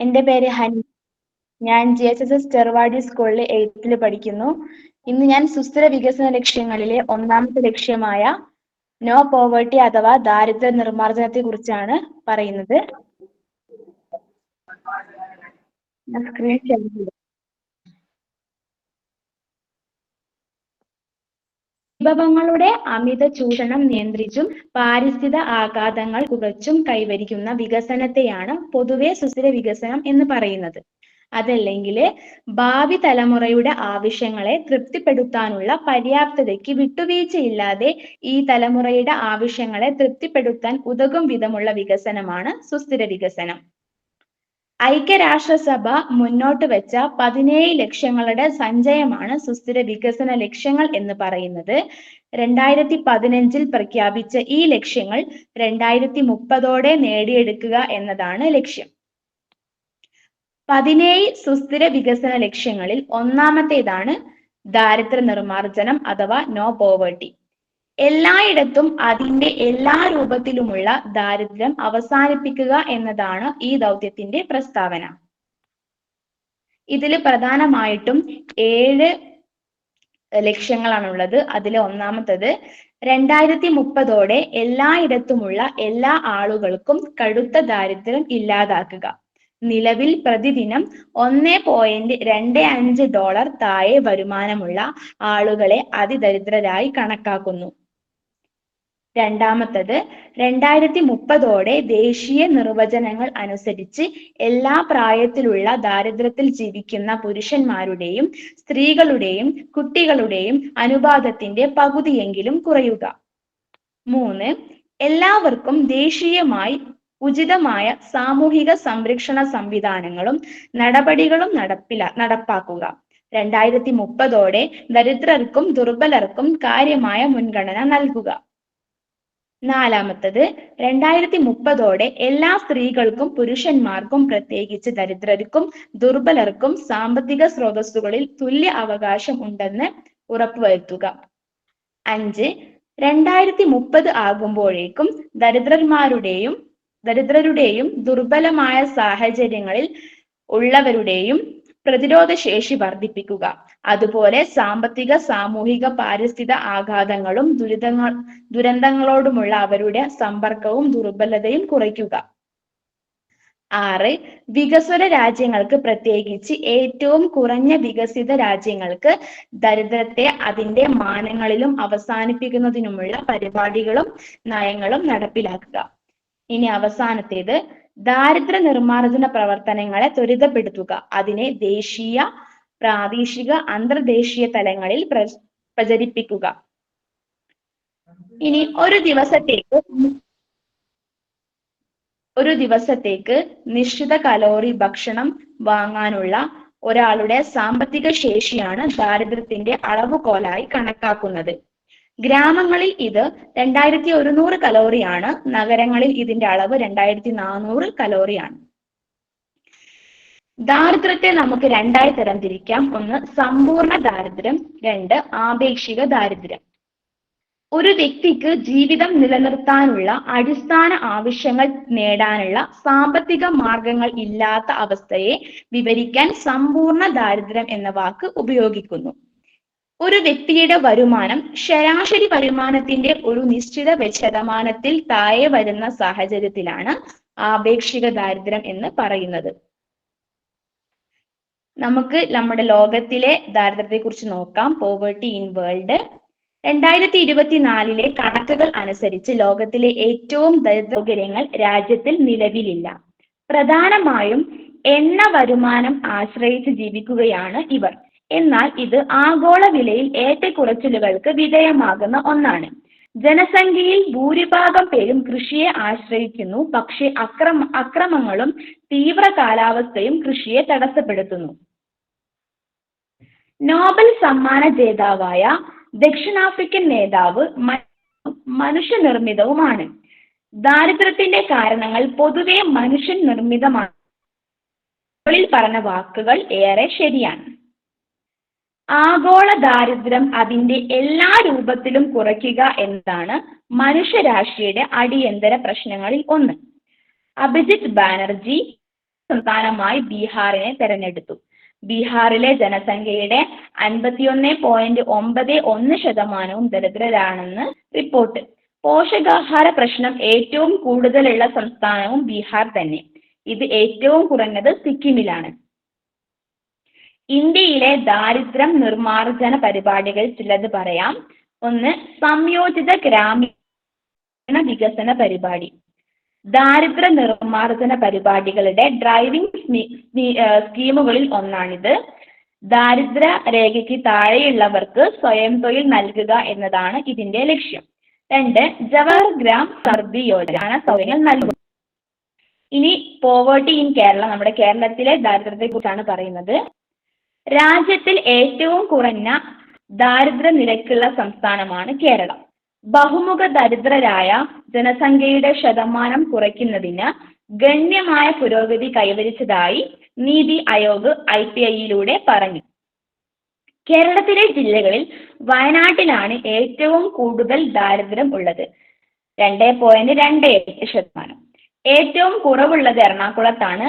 എന്റെ പേര് ഹനി. ഞാൻ G H S S Cheruvadi സ്കൂളിൽ എയ്ത്തിൽ പഠിക്കുന്നു. ഇന്ന് ഞാൻ സുസ്ഥിര വികസന ലക്ഷ്യങ്ങളിലെ ഒന്നാമത്തെ ലക്ഷ്യമായ നോ പോവേർട്ടി അഥവാ ദാരിദ്ര്യ നിർമ്മാർജനത്തെ കുറിച്ചാണ് പറയുന്നത്. വിഭവങ്ങളുടെ അമിത ചൂഷണം നിയന്ത്രിച്ചും പാരിസ്ഥിത ആഘാതങ്ങൾ കുറച്ചും കൈവരിക്കുന്ന വികസനത്തെയാണ് പൊതുവെ സുസ്ഥിര വികസനം എന്ന് പറയുന്നത്. അതല്ലെങ്കിൽ ഭാവി തലമുറയുടെ ആവശ്യങ്ങളെ തൃപ്തിപ്പെടുത്താനുള്ള പര്യാപ്തതയ്ക്ക് വിട്ടുവീഴ്ചയില്ലാതെ ഈ തലമുറയുടെ ആവശ്യങ്ങളെ തൃപ്തിപ്പെടുത്താൻ ഉതകും വിധമുള്ള വികസനമാണ് സുസ്ഥിര വികസനം. ഐക്യരാഷ്ട്രസഭ മുന്നോട്ട് വെച്ച പതിനേഴ് ലക്ഷ്യങ്ങളുടെ സഞ്ചയമാണ് സുസ്ഥിര വികസന ലക്ഷ്യങ്ങൾ എന്ന് പറയുന്നത്. രണ്ടായിരത്തി പതിനഞ്ചിൽ പ്രഖ്യാപിച്ച ഈ ലക്ഷ്യങ്ങൾ രണ്ടായിരത്തി മുപ്പതോടെ നേടിയെടുക്കുക എന്നതാണ് ലക്ഷ്യം. പതിനേഴ് സുസ്ഥിര വികസന ലക്ഷ്യങ്ങളിൽ ഒന്നാമത്തേതാണ് ദാരിദ്ര്യ നിർമ്മാർജനം അഥവാ നോ പോവേർട്ടി. എല്ലായിടത്തും അതിന്റെ എല്ലാ രൂപത്തിലുമുള്ള ദാരിദ്ര്യം അവസാനിപ്പിക്കുക എന്നതാണ് ഈ ദൗത്യത്തിന്റെ പ്രസ്താവന. ഇതിൽ പ്രധാനമായിട്ടും ഏഴ് ലക്ഷ്യങ്ങളാണുള്ളത്. അതിൽ ഒന്നാമത്തത് രണ്ടായിരത്തി മുപ്പതോടെ എല്ലായിടത്തുമുള്ള എല്ലാ ആളുകൾക്കും കടുത്ത ദാരിദ്ര്യം ഇല്ലാതാക്കുക. നിലവിൽ പ്രതിദിനം ഒന്ന് പോയിന്റ് രണ്ട് അഞ്ച് ഡോളർ താഴെ വരുമാനമുള്ള ആളുകളെ അതിദരിദ്രരായി കണക്കാക്കുന്നു. രണ്ടാമത്തത് രണ്ടായിരത്തി മുപ്പതോടെ ദേശീയ നിർവചനങ്ങൾ അനുസരിച്ച് എല്ലാ പ്രായത്തിലുള്ള ദാരിദ്ര്യത്തിൽ ജീവിക്കുന്ന പുരുഷന്മാരുടെയും സ്ത്രീകളുടെയും കുട്ടികളുടെയും അനുപാതത്തിന്റെ പകുതിയെങ്കിലും കുറയുക. മൂന്ന് എല്ലാവർക്കും ദേശീയമായി ഉചിതമായ സാമൂഹിക സംരക്ഷണ സംവിധാനങ്ങളും നടപടികളും നടപ്പില നടപ്പാക്കുക. രണ്ടായിരത്തി മുപ്പതോടെ ദരിദ്രർക്കും ദുർബലർക്കും കാര്യമായ മുൻഗണന നൽകുക. നാലാമത്തത് രണ്ടായിരത്തി മുപ്പതോടെ എല്ലാ സ്ത്രീകൾക്കും പുരുഷന്മാർക്കും പ്രത്യേകിച്ച് ദരിദ്രർക്കും ദുർബലർക്കും സാമ്പത്തിക സ്രോതസ്സുകളിൽ തുല്യ അവകാശം ഉണ്ടെന്ന് ഉറപ്പുവരുത്തുക. അഞ്ച് രണ്ടായിരത്തി മുപ്പത് ആകുമ്പോഴേക്കും ദരിദ്രന്മാരുടെയും ദരിദ്രരുടെയും ദുർബലമായ സാഹചര്യങ്ങളിൽ ഉള്ളവരുടെയും പ്രതിരോധ ശേഷി വർദ്ധിപ്പിക്കുക. അതുപോലെ സാമ്പത്തിക സാമൂഹിക പാരിസ്ഥിത ആഘാതങ്ങളും ദുരിതങ്ങൾ ദുരന്തങ്ങളോടുമുള്ള അവരുടെ സമ്പർക്കവും ദുർബലതയും കുറയ്ക്കുക. ആറ് വികസ്വര രാജ്യങ്ങൾക്ക് പ്രത്യേകിച്ച് ഏറ്റവും കുറഞ്ഞ വികസിത രാജ്യങ്ങൾക്ക് ദരിദ്രത്തെ അതിന്റെ മാനങ്ങളിലും അവസാനിപ്പിക്കുന്നതിനുമുള്ള പരിപാടികളും നയങ്ങളും നടപ്പിലാക്കുക. ഇനി അവസാനത്തേത് ദാരിദ്ര്യ നിർമ്മാർജന പ്രവർത്തനങ്ങളെ ത്വരിതപ്പെടുത്തുക. അതിനെ ദേശീയ പ്രാദേശിക അന്തർദേശീയ തലങ്ങളിൽ പ്ര പ്രചരിപ്പിക്കുക. ഇനി ഒരു ദിവസത്തേക്ക് ഒരു ദിവസത്തേക്ക് നിശ്ചിത കലോറി ഭക്ഷണം വാങ്ങാനുള്ള ഒരാളുടെ സാമ്പത്തിക ശേഷിയാണ് ദാരിദ്ര്യത്തിന്റെ അളവുകോലായി കണക്കാക്കുന്നത്. ഗ്രാമങ്ങളിൽ ഇത് രണ്ടായിരത്തി ഒരുന്നൂറ് കലോറിയാണ്. നഗരങ്ങളിൽ ഇതിന്റെ അളവ് രണ്ടായിരത്തി നാനൂറ് കലോറിയാണ്. ദാരിദ്ര്യത്തെ നമുക്ക് രണ്ടായി തരം തിരിക്കാം ഒന്ന് സമ്പൂർണ ദാരിദ്ര്യം. രണ്ട് ആപേക്ഷിക ദാരിദ്ര്യം. ഒരു വ്യക്തിക്ക് ജീവിതം നിലനിർത്താനുള്ള അടിസ്ഥാന ആവശ്യങ്ങൾ നേടാനുള്ള സാമ്പത്തിക മാർഗങ്ങൾ ഇല്ലാത്ത അവസ്ഥയെ വിവരിക്കാൻ സമ്പൂർണ ദാരിദ്ര്യം എന്ന വാക്ക് ഉപയോഗിക്കുന്നു. ഒരു വ്യക്തിയുടെ വരുമാനം ശരാശരി വരുമാനത്തിന്റെ ഒരു നിശ്ചിത ശതമാനത്തിൽ താഴെ വരുന്ന സാഹചര്യത്തിലാണ് ആപേക്ഷിക ദാരിദ്ര്യം എന്ന് പറയുന്നത്. നമുക്ക് നമ്മുടെ ലോകത്തിലെ ദാരിദ്ര്യത്തെ കുറിച്ച് നോക്കാം. പോവേർട്ടി ഇൻ വേൾഡ് രണ്ടായിരത്തി ഇരുപത്തിനാലിലെ കണക്കുകൾ അനുസരിച്ച് ലോകത്തിലെ ഏറ്റവും ദരിദ്ര സൗകര്യങ്ങൾ രാജ്യത്തിൽ നിലവിലില്ല. പ്രധാനമായും എണ്ണ വരുമാനം ആശ്രയിച്ച് ജീവിക്കുകയാണ് ഇവർ. എന്നാൽ ഇത് ആഗോള വിലയിൽ ഏറ്റക്കുറച്ചിലുകൾക്ക് വിധേയമാകുന്ന ഒന്നാണ്. ജനസംഖ്യയിൽ ഭൂരിഭാഗം പേരും കൃഷിയെ ആശ്രയിക്കുന്നു. പക്ഷേ അക്രമ അക്രമങ്ങളും തീവ്ര കാലാവസ്ഥയും കൃഷിയെ തടസ്സപ്പെടുത്തുന്നു. നോബൽ സമ്മാന ജേതാവായ ദക്ഷിണാഫ്രിക്കൻ നേതാവ് മനുഷ്യനിർമ്മിതവുമാണ്. ദാരിദ്ര്യത്തിന്റെ കാരണങ്ങൾ പൊതുവെ മനുഷ്യൻ നിർമ്മിതമാണ് പറഞ്ഞ വാക്കുകൾ ഏറെ ശരിയാണ്. ആഗോള ദാരിദ്ര്യം അതിന്റെ എല്ലാ രൂപത്തിലും കുറയ്ക്കുക എന്നതാണ് മനുഷ്യരാശിയുടെ അടിയന്തര പ്രശ്നങ്ങളിൽ ഒന്ന്. അഭിജിത്ത് ബാനർജി സംസ്ഥാനമായി ബീഹാറിനെ തെരഞ്ഞെടുത്തു. ബീഹാറിലെ ജനസംഖ്യയുടെ അൻപത്തിയൊന്ന് പോയിന്റ് ഒമ്പത് ഒന്ന് ശതമാനവും ദരിദ്രരാണെന്ന് റിപ്പോർട്ട്. പോഷകാഹാര പ്രശ്നം ഏറ്റവും കൂടുതലുള്ള സംസ്ഥാനവും ബീഹാർ തന്നെ. ഇത് ഏറ്റവും കുറഞ്ഞത് സിക്കിമിലാണ്. ഇന്ത്യയിലെ ദാരിദ്ര്യം നിർമ്മാർജന പരിപാടികൾ ചിലത് പറയാം. ഒന്ന് സംയോജിത ഗ്രാമീണ വികസന പരിപാടി. ദാരിദ്ര്യ നിർമ്മാർജന പരിപാടികളുടെ ഡ്രൈവിംഗ് സ്കീമുകളിൽ ഒന്നാണിത്. ദാരിദ്ര്യ രേഖയ്ക്ക് താഴെയുള്ളവർക്ക് സ്വയം തൊഴിൽ നൽകുക എന്നതാണ് ഇതിന്റെ ലക്ഷ്യം. രണ്ട് ജവഹർ ഗ്രാം സർദി യോജന സൗകര്യങ്ങൾ നൽകും ഇനി പോവേർട്ടി ഇൻ കേരള നമ്മുടെ കേരളത്തിലെ ദാരിദ്ര്യത്തെ കുറിച്ചാണ് പറയുന്നത്. രാജ്യത്തിൽ ഏറ്റവും കുറഞ്ഞ ദാരിദ്ര്യ നിരക്കുള്ള സംസ്ഥാനമാണ് കേരളം. ബഹുമുഖ ദരിദ്രരായ ജനസംഖ്യയുടെ ശതമാനം കുറയ്ക്കുന്നതിന് ഗണ്യമായ പുരോഗതി കൈവരിച്ചതായി നീതി ആയോഗ് ഐ പി ഐയിലൂടെ പറഞ്ഞു. കേരളത്തിലെ ജില്ലകളിൽ വയനാട്ടിലാണ് ഏറ്റവും കൂടുതൽ ദാരിദ്ര്യം ഉള്ളത്. രണ്ട് പോയിന്റ് രണ്ട് എട്ട് ശതമാനം. ഏറ്റവും കുറവുള്ളത് എറണാകുളത്താണ്.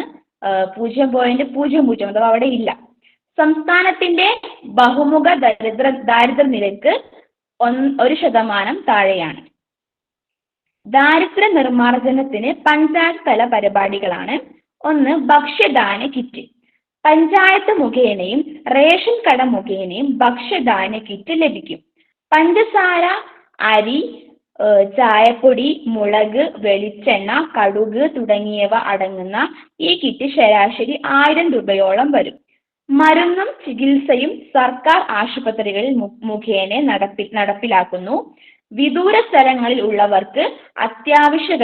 പൂജ്യം പോയിന്റ് പൂജ്യം പൂജ്യം. അഥവാ അവിടെ ഇല്ല. സംസ്ഥാനത്തിന്റെ ബഹുമുഖ ദരിദ്ര ദാരിദ്ര നിരക്ക് ഒരു ശതമാനം താഴെയാണ്. ദാരിദ്ര്യ നിർമ്മാർജനത്തിന് പഞ്ചായത്ത് തല പരിപാടികളാണ്. ഒന്ന് ഭക്ഷ്യധാന്യ കിറ്റ്. പഞ്ചായത്ത് മുഖേനയും റേഷൻ കട മുഖേനയും ഭക്ഷ്യധാന്യ കിറ്റ് ലഭിക്കും. പഞ്ചസാര അരി ചായപ്പൊടി മുളക് വെളിച്ചെണ്ണ കടുക് തുടങ്ങിയവ അടങ്ങുന്ന ഈ കിറ്റ് ശരാശരി ആയിരം രൂപയോളം വരും. മരുന്നും ചികിത്സയും സർക്കാർ ആശുപത്രികളിൽ മുഖേന നടപ്പി നടപ്പിലാക്കുന്നു. വിദൂര സ്ഥലങ്ങളിൽ ഉള്ളവർക്ക് അത്യാവശ്യ